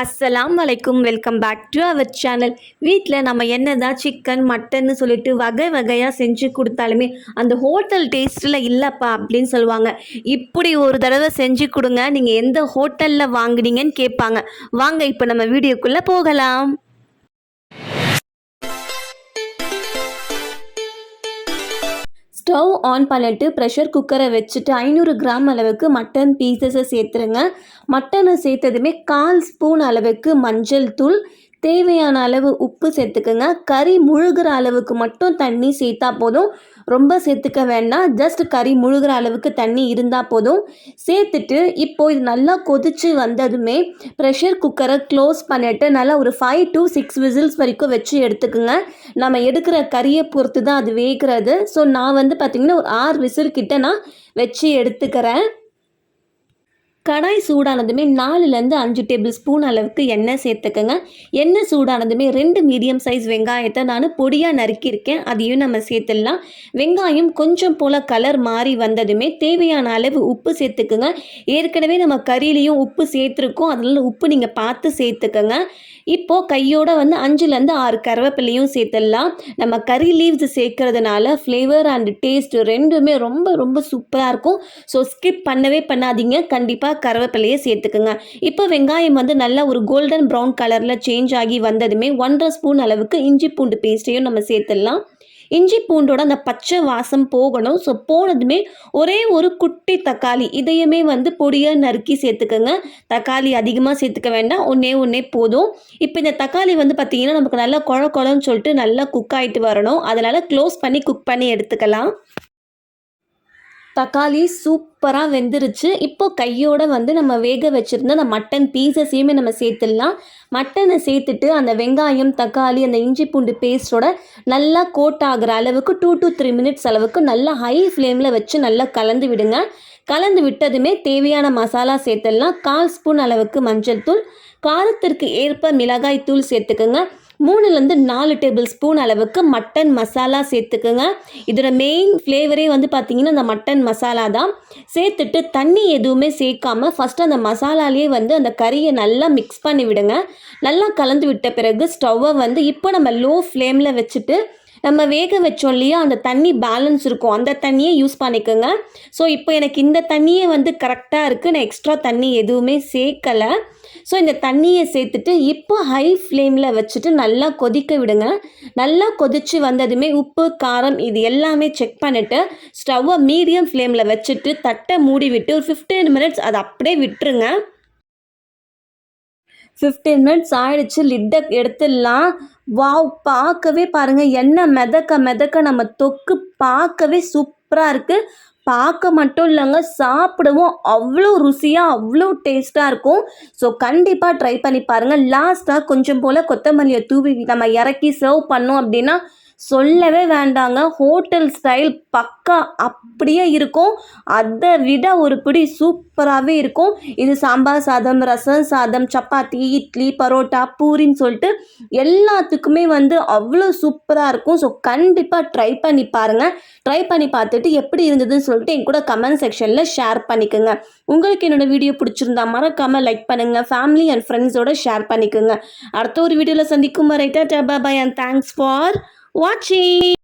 அஸ்ஸலாம் வலைக்கும் welcome back to our channel வீட்டில் நம்ம என்னதான் சிக்கன் மட்டன்னு சொல்லிட்டு வகை வகையாக செஞ்சு கொடுத்தாலுமே அந்த ஹோட்டல் டேஸ்ட்டில் இல்லைப்பா அப்படின்னு சொல்லுவாங்க. இப்படி ஒரு தடவை செஞ்சு கொடுங்க. நீங்கள் எந்த ஹோட்டலில் வாங்கினீங்கன்னு கேட்பாங்க. வாங்க இப்போ நம்ம வீடியோக்குள்ளே போகலாம். ஸ்டவ் ஆன் பண்ணிட்டு ப்ரெஷர் குக்கரை வச்சுட்டு ஐநூறு கிராம் அளவுக்கு மட்டன் பீசஸை சேர்த்துருங்க. மட்டனை சேர்த்ததுமே கால் ஸ்பூன் அளவுக்கு மஞ்சள் தூள் தேவையான அளவு உப்பு சேர்த்துக்குங்க. கறி முழுகிற அளவுக்கு மட்டும் தண்ணி சேர்த்தா போதும். ரொம்ப சேர்த்துக்க வேண்டாம். ஜஸ்ட் கறி முழுகிற அளவுக்கு தண்ணி இருந்தால் போதும். சேர்த்துட்டு இப்போது இது நல்லா கொதிச்சு வந்ததுமே ப்ரெஷர் குக்கரை க்ளோஸ் பண்ணிவிட்டு நல்லா ஒரு ஃபைவ் டு சிக்ஸ் விசில்ஸ் வரைக்கும் வச்சு எடுத்துக்குங்க. நம்ம எடுக்கிற கறியை பொறுத்து தான் அது வேகிறது. ஸோ நான் வந்து பார்த்திங்கன்னா ஒரு ஆறு விசில் கிட்ட நான் வச்சு எடுத்துக்கிறேன். கடாய் சூடானதுமே நாலுலேருந்து அஞ்சு டேபிள் ஸ்பூன் அளவுக்கு எண்ணெய் சேர்த்துக்கோங்க. எண்ணெய் சூடானதுமே ரெண்டு மீடியம் சைஸ் வெங்காயத்தை நான் பொடியாக நறுக்கியிருக்கேன். அதையும் நம்ம சேர்த்துடலாம். வெங்காயம் கொஞ்சம் போல் கலர் மாறி வந்ததுமே தேவையான அளவு உப்பு சேர்த்துக்குங்க. ஏற்கனவே நம்ம கறியிலையும் உப்பு சேர்த்துருக்கோம். அதனால உப்பு நீங்கள் பார்த்து சேர்த்துக்கோங்க. இப்போது கையோட வந்து அஞ்சுலேருந்து ஆறு கருவேப்பிலையும் சேர்த்துடலாம். நம்ம கறி லீவ்ஸ் சேர்க்கறதுனால ஃப்ளேவர் அண்ட் டேஸ்ட் ரெண்டுமே ரொம்ப ரொம்ப சூப்பராக இருக்கும். ஸோ ஸ்கிப் பண்ணவே பண்ணாதீங்க. கண்டிப்பாக கருவேப்பிலையை சேர்த்துக்குங்க. இப்போ வெங்காயம் வந்து நல்லா ஒரு கோல்டன் ப்ரௌன் கலரில் சேஞ்ச் ஆகி வந்ததுமே ஒன்றரை ஸ்பூன் அளவுக்கு இஞ்சி பூண்டு பேஸ்ட்டையும் நம்ம சேர்த்துடலாம். இஞ்சி பூண்டோட அந்த பச்சை வாசம் போகணும். ஸோ போனதுமே ஒரே ஒரு குட்டி தக்காளி. இதையுமே வந்து பொடியாக நறுக்கி சேர்த்துக்கோங்க. தக்காளி அதிகமாக சேர்த்துக்க வேண்டாம். ஒன்றே ஒன்றே போதும். இப்போ இந்த தக்காளி வந்து பார்த்திங்கன்னா நமக்கு நல்லா குழ குழன்னு சொல்லிட்டு நல்லா குக் ஆகிட்டு வரணும். அதனால் க்ளோஸ் பண்ணி குக் பண்ணி எடுத்துக்கலாம். தக்காளி சூப்பராக வெந்துருச்சு. இப்போது கையோடு வந்து நம்ம வேக வச்சுருந்த அந்த மட்டன் பீசஸையுமே நம்ம சேர்த்துடலாம். மட்டனை சேர்த்துட்டு அந்த வெங்காயம் தக்காளி அந்த இஞ்சி பூண்டு பேஸ்டோட நல்லா கோட் ஆகிற அளவுக்கு டூ டு த்ரீ மினிட்ஸ் அளவுக்கு நல்லா ஹை ஃப்ளேமில் வச்சு நல்லா கலந்து விடுங்க. கலந்து விட்டதுமே தேவையான மசாலா சேர்த்துடலாம். கால் ஸ்பூன் அளவுக்கு மஞ்சள் தூள். காரத்திற்கு ஏற்ப மிளகாய் தூள் சேர்த்துக்கோங்க. மூணுலேருந்து நாலு டேபிள் ஸ்பூன் அளவுக்கு மட்டன் மசாலா சேர்த்துக்குங்க. இதோட மெயின் ஃப்ளேவரே வந்து பார்த்திங்கன்னா அந்த மட்டன் மசாலா தான். சேர்த்துட்டு தண்ணி எதுவுமே சேர்க்காம ஃபஸ்ட்டு அந்த மசாலாலேயே வந்து அந்த கறியை நல்லா மிக்ஸ் பண்ணி விடுங்க நல்லா கலந்து விட்ட பிறகு ஸ்டவ்வை வந்து இப்போ நம்ம லோ ஃப்ளேமில் வச்சுட்டு நம்ம வேக வச்சோம் இல்லையா? அந்த தண்ணி பேலன்ஸ் இருக்கும். அந்த தண்ணியை யூஸ் பண்ணிக்கோங்க. ஸோ இப்போ எனக்கு இந்த தண்ணியே வந்து கரெக்டாக இருக்குது நான் எக்ஸ்ட்ரா தண்ணி எதுவுமே சேர்க்கலை. ஸோ இந்த தண்ணியை சேர்த்துட்டு இப்போ ஹை ஃப்ளேமில் வச்சுட்டு நல்லா கொதிக்க விடுங்க. நல்லா கொதித்து வந்ததுமே உப்பு காரம் இது எல்லாமே செக் பண்ணிவிட்டு ஸ்டவ்வை மீடியம் ஃப்ளேமில் வச்சுட்டு தட்டை மூடி விட்டு ஒரு ஃபிஃப்டீன் மினிட்ஸ் அதை அப்படியே விட்டுருங்க. ஃபிஃப்டீன் மினிட்ஸ் ஆயிடுச்சு. லிட்டை எடுத்துடலாம். வாவ் பார்க்கவே பாருங்கள் என்ன மிதக்க மிதக்க நம்ம தொக்கு பார்க்கவே சூப்பராக இருக்குது பார்க்க மட்டும் இல்லைங்க சாப்பிடவும் அவ்வளோ ருசியாக அவ்வளோ டேஸ்ட்டாக இருக்கும். ஸோ கண்டிப்பாக ட்ரை பண்ணி பாருங்கள் லாஸ்ட்டாக கொஞ்சம் போல் கொத்தமல்லியை தூவி நம்ம இறக்கி சர்வ் பண்ணோம் அப்படின்னா சொல்லவே வேண்டாங்க. ஹோட்டல் ஸ்டைல் பக்கா அப்படியே இருக்கும். அதை விட ஒரு பிடி சூப்பராகவே இருக்கும். இது சாம்பார் சாதம் ரசம் சாதம் சப்பாத்தி இட்லி பரோட்டா பூரின்னு சொல்லிட்டு எல்லாத்துக்குமே வந்து அவ்வளோ சூப்பராக இருக்கும். ஸோ கண்டிப்பாக ட்ரை பண்ணி பாருங்கள் ட்ரை பண்ணி பார்த்துட்டு எப்படி இருந்ததுன்னு சொல்லிட்டு என் கூட கமெண்ட் செக்ஷனில் ஷேர் பண்ணிக்கோங்க. உங்களுக்கு என்னோடய வீடியோ பிடிச்சிருந்தா மறக்காமல் லைக் பண்ணுங்கள் ஃபேமிலி அண்ட் ஃப்ரெண்ட்ஸோட ஷேர் பண்ணிக்கோங்க. அடுத்த ஒரு வீடியோவில் சந்திக்கும் வரைட்டா டபா bye and thanks for watching